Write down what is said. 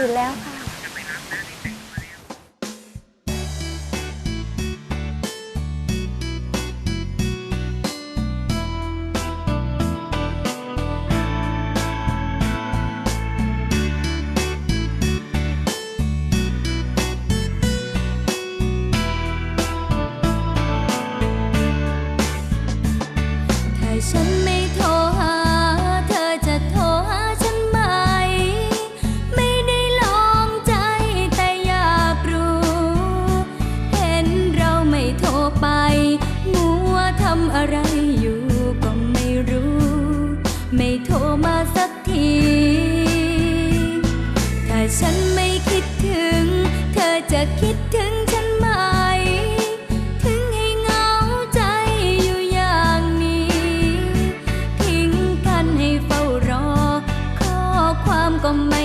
ตื่นแล้วค่ะฉัน on my